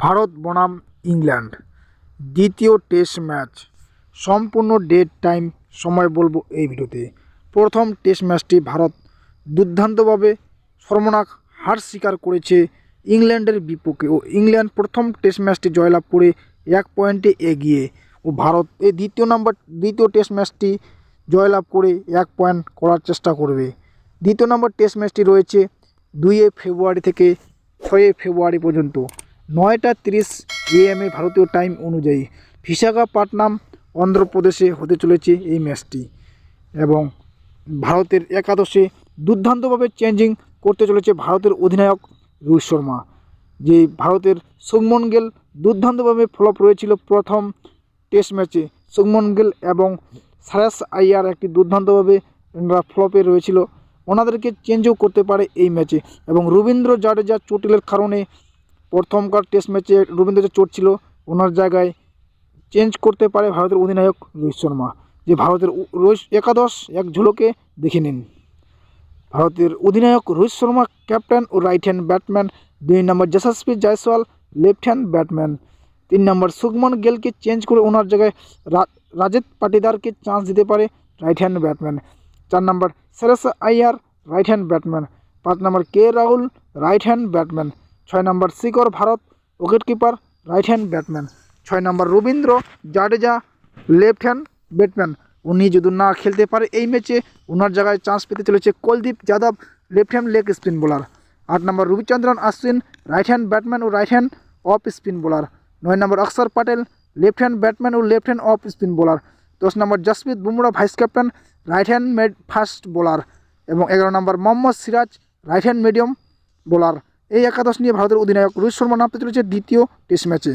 ভারত বনাম ইংল্যান্ড। দ্বিতীয় test match. সম্পূর্ণ ডেট, টাইম, সময় বলব এই ভিডিওতে। প্রথম টেস্ট ম্যাচটি ভারত দুর্দান্তভাবে সর্বনাক হার স্বীকার করেছে ইংল্যান্ডের বিপক্ষে ও ইংল্যান্ড প্রথম টেস্ট ম্যাচটি জয়লাভ করে এক পয়েন্টে এগিয়ে ও ভারত এই দ্বিতীয় নম্বর, দ্বিতীয় টেস্ট ম্যাচটি জয়লাভ করে এক পয়েন্ট করার চেষ্টা করবে। দ্বিতীয় নম্বর টেস্ট ম্যাচটি রয়েছে দুইয়ে ফেব্রুয়ারি থেকে ছয়ে ফেব্রুয়ারি পর্যন্ত। নয়টা তিরিশ এএমএ ভারতীয় টাইম অনুযায়ী বিশাখাপাটনাম অন্ধ্রপ্রদেশে হতে চলেছে এই ম্যাচটি এবং ভারতের একাদশে দুর্দান্তভাবে চেঞ্জিং করতে চলেছে ভারতের অধিনায়ক রোহিত শর্মা। যে ভারতের শুভমন গেল দুর্দান্তভাবে ফলপ রয়েছিল প্রথম টেস্ট ম্যাচে শুভমন গেল এবং সারাস আইয়ার একটি দুর্দান্তভাবে ফ্লপে রয়েছিল। ওনাদেরকে চেঞ্জও করতে পারে এই ম্যাচে এবং রবীন্দ্র জাডেজা চোটেলের কারণে প্রথমকার টেস্ট ম্যাচে রবীন্দ্র যে চোট ছিল, ওনার জায়গায় চেঞ্জ করতে পারে ভারতের অধিনায়ক রোহিত শর্মা। যে ভারতের রোহিত, একাদশ, এক ঝুলোকে দেখে নিন। ভারতের অধিনায়ক রোহিত শর্মা ক্যাপ্টেন ও রাইট হ্যান্ড ব্যাটম্যান দুই নম্বর Yashasvi Jaiswal left hand batsman তিন নম্বর সুগমন গেলকে চেঞ্জ করে ওনার জায়গায় রাজেত পাটিদারকে চান্স দিতে পারে রাইট হ্যান্ড ব্যাটম্যান চার নম্বর Shreyas Iyer right hand batsman পাঁচ নম্বর K Rahul right hand batsman ছয় নম্বর শিকর Bharat wicket keeper right hand batsman ছয় নম্বর Ravindra, Jadeja left hand batsman উনি যদি না খেলতে পারে এই ম্যাচে ওনার জায়গায় চান্স পেতে চলেছে Kuldeep Yadav left hand leg spin bowler আট নম্বর Ravichandran Ashwin right hand batsman ও right hand off spin bowler নয় নম্বর Axar Patel left hand batsman ও left hand off spin bowler দশ নম্বর Jasprit Bumrah vice captain right hand made fast bowler এবং এগারো নম্বর Mohammed Siraj right hand medium bowler এই একাদশ নিয়ে ভারতের অধিনায়ক রোহিত শর্মা নামতে চলেছে দ্বিতীয় টেস্ট ম্যাচে।